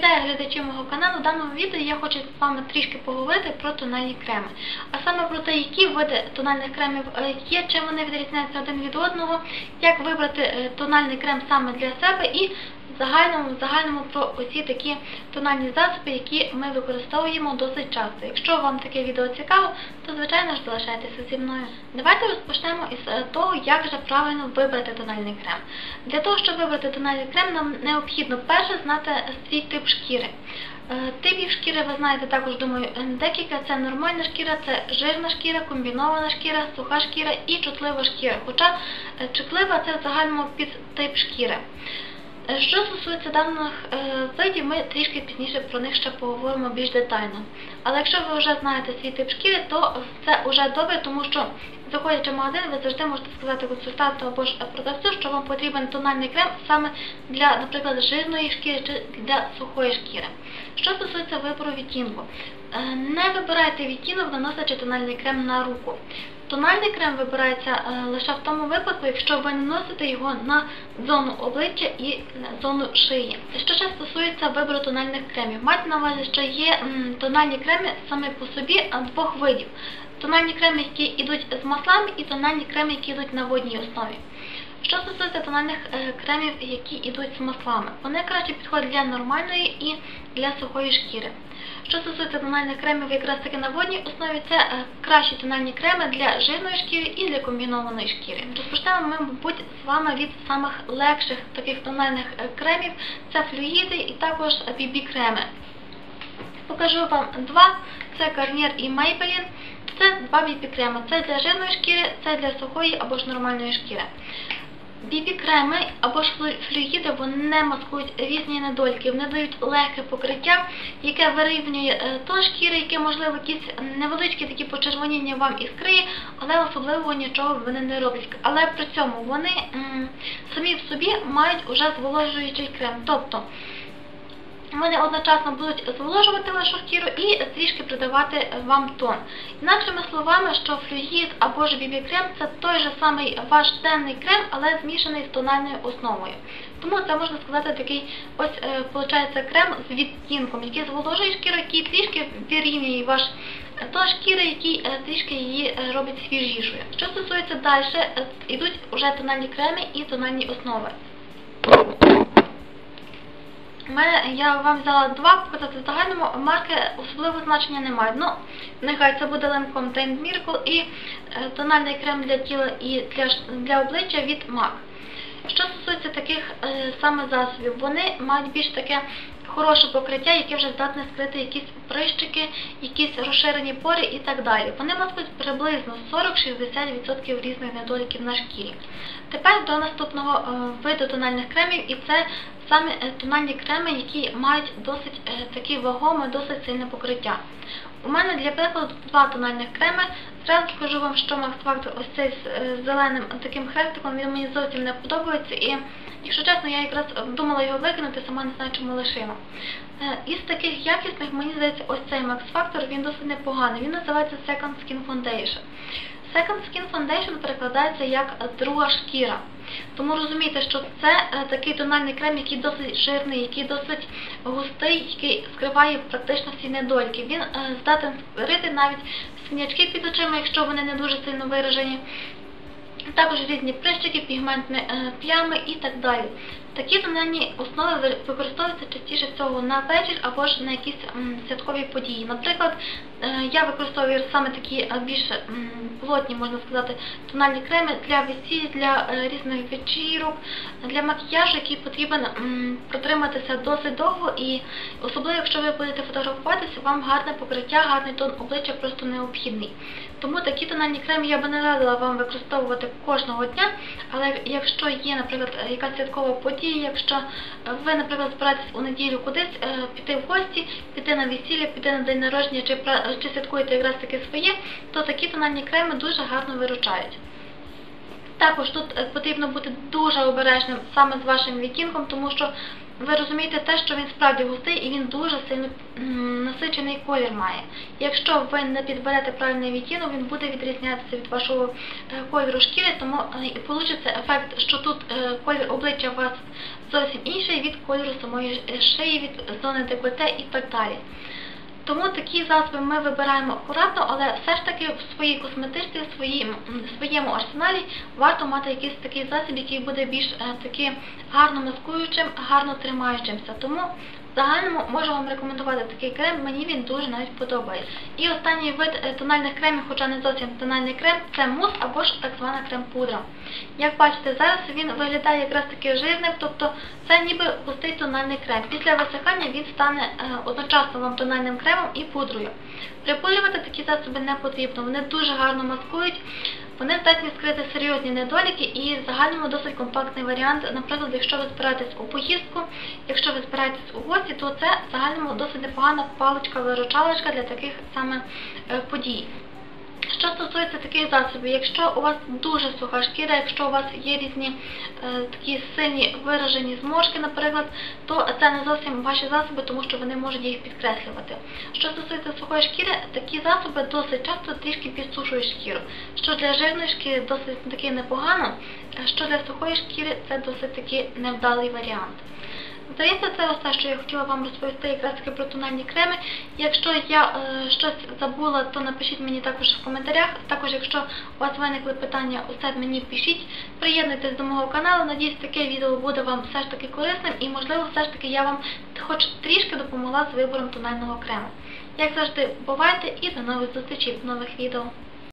Вітаю глядачі мого каналу. В даному відео я хочу з вами трішки поговорити про тональні креми. А саме про те, які види тональних кремів е, є, чим вони відрізняються один від одного, як вибрати е, тональний крем саме для себе і загальному, в загальному про усі такі тональні засоби, які ми використовуємо досить часто. Якщо вам таке відео цікаво, то звичайно ж залишайтеся зі мною. Давайте розпочнемо із е, того, як же правильно вибрати тональний крем. Для того, щоб вибрати тональний крем, нам необхідно перше знати свій тип шкіри. Е, Типів шкіри ви знаєте також, думаю, е, декілька. Це нормальна шкіра, це жирна шкіра, комбінована шкіра, суха шкіра і чутлива шкіра. Хоча чутлива це в загальному під тип шкіри. Е, Що стосується даних е, видів, ми трішки пізніше про них ще поговоримо більш детально. Але якщо ви вже знаєте свій тип шкіри, то це вже добре, тому що заходячи в магазин, ви завжди можете сказати консультанту або ж продавцю, що вам потрібен тональний крем саме для, наприклад, жирної шкіри чи для сухої шкіри. Що стосується вибору відтінку, е, не вибирайте відтінок, наносячи тональний крем на руку. Тональний крем вибирається е, лише в тому випадку, якщо ви наносите його на зону обличчя і зону шиї. Що ще стосується вибору тональних кремів, майте на увазі, що є тональні креми саме по собі двох видів. Тональні креми, які йдуть з маслами, і тональні креми, які йдуть на водній основі. Що стосується тональних е, кремів, які йдуть з маслами, вони краще підходять для нормальної і для сухої шкіри. Що стосується тональних кремів якраз таки на водній основі, це е, кращі тональні креми для жирної шкіри і для комбінованої шкіри. Розпочнемо ми, мабуть, з вами від самих легших таких тональних е, кремів. Це флюїди і також BB-креми. Покажу вам два, це Garnier і Maybelline. Це два BB-креми. Це для жирної шкіри, це для сухої або ж нормальної шкіри. Бібі-креми або ж флюїди вони маскують різні недоліки, вони дають легке покриття, яке вирівнює е, тон шкіри, яке, можливо, якісь невеличкі такі почервоніння вам іскриє, але особливо нічого вони не роблять. Але при цьому вони самі в собі мають уже зволожуючий крем. Тобто вони одночасно будуть зволожувати вашу шкіру і трішки придавати вам тон. Інакшими словами, що флюїд або ж бібі-крем це той же самий ваш денний крем, але змішаний з тональною основою. Тому це можна сказати такий ось е, виходить крем з відтінком, який зволожує шкіру, який трішки вирівнює ваш тон шкіри, який е, трішки її е, робить свіжішою. Що стосується далі, йдуть вже тональні креми і тональні основи. Мене, я вам взяла два, показати в загальному марки особливого значення не мають. Ну, нехай це буде Lancome Tint Miracle і е, тональний крем для тіла і для, для обличчя від MAC. Що стосується таких е, саме засобів, вони мають більш таке хороше покриття, яке вже здатне скрити якісь прищики, якісь розширені пори і так далі. Вони маскують приблизно 40-60% різних недоліків на шкірі. Тепер до наступного е, виду тональних кремів, і це саме тональні креми, які мають досить е, такі вагоме, досить сильне покриття. У мене для прикладу два тональних креми. Зразу скажу вам, що Max Factor ось цей з е, зеленим таким хрестиком, він мені зовсім не подобається. І, якщо чесно, я якраз думала його викинути, сама не знаю, чому лишила. Е, Із таких якісних, мені здається, ось цей Max Factor, він досить непоганий. Він називається Second Skin Foundation. Second Skin Foundation перекладається як друга шкіра. Тому розумійте, що це е, такий тональний крем, який досить жирний, який досить густий, який скриває практично всі недоліки. Він е, здатен скрити навіть синячки під очима, якщо вони не дуже сильно виражені. Також різні прищики, пігментні е, плями і так далі. Такі тональні основи використовуються частіше всього на вечір або ж на якісь святкові події. Наприклад, е, я використовую саме такі більш плотні, можна сказати, тональні креми для весіль, для е, різних вечірок, для макіяжу, який потрібен протриматися досить довго, і особливо, якщо ви будете фотографуватися, вам гарне покриття, гарний тон обличчя просто необхідний. Тому такі тональні креми я би не радила вам використовувати кожного дня, але якщо є, наприклад, якась святкова подія, якщо ви, наприклад, збираєтесь у неділю кудись е, піти в гості, піти на весілля, піти на день народження чи, святкуєте якраз таки своє, то такі тональні креми дуже гарно виручають. Також тут е, потрібно бути дуже обережним саме з вашим відтінком, тому що ви розумієте те, що він справді густий і він дуже сильно насичений колір має. Якщо ви не підберете правильний відтінок, він буде відрізнятися від вашого е, кольору шкіри, тому е, получиться ефект, що тут е, колір обличчя у вас зовсім інший від кольору самої шиї, від зони декольте і так далі. Тому такі засоби ми вибираємо акуратно, але все ж таки в своїй косметичці, в своєму арсеналі варто мати якийсь такий засіб, який буде більш е, таки гарно маскуючим, гарно тримаючимся. Тому загальному можу вам рекомендувати такий крем, мені він дуже навіть подобається. І останній вид е, тональних кремів, хоча не зовсім тональний крем, це мус або ж так звана крем-пудра. Як бачите, зараз він виглядає якраз таки жирним, тобто це ніби густий тональний крем. Після висихання він стане е, одночасно вам тональним кремом і пудрою. Припудрювати такі засоби не потрібно, вони дуже гарно маскують, вони здатні скрити серйозні недоліки і в загальному досить компактний варіант. Наприклад, якщо ви збираєтесь у поїздку, якщо ви збираєтесь у гості, то це в загальному досить непогана паличка-виручалочка для таких саме е, подій. Що стосується таких засобів, якщо у вас дуже суха шкіра, якщо у вас є різні е, такі сильні виражені зморшки, наприклад, то це не зовсім ваші засоби, тому що вони можуть їх підкреслювати. Що стосується сухої шкіри, такі засоби досить часто трішки підсушують шкіру. Що для жирної шкіри досить таки непогано, а що для сухої шкіри це досить таки невдалий варіант. Здається, це все, що я хотіла вам розповісти якраз таки про тональні креми. Якщо я е, щось забула, то напишіть мені також в коментарях. Також, якщо у вас виникли питання, усе мені пишіть. Приєднуйтесь до мого каналу. Надіюсь, таке відео буде вам все ж таки корисним і, можливо, все ж таки я вам хоч трішки допомогла з вибором тонального крему. Як завжди, бувайте і до нових зустрічей в нових відео.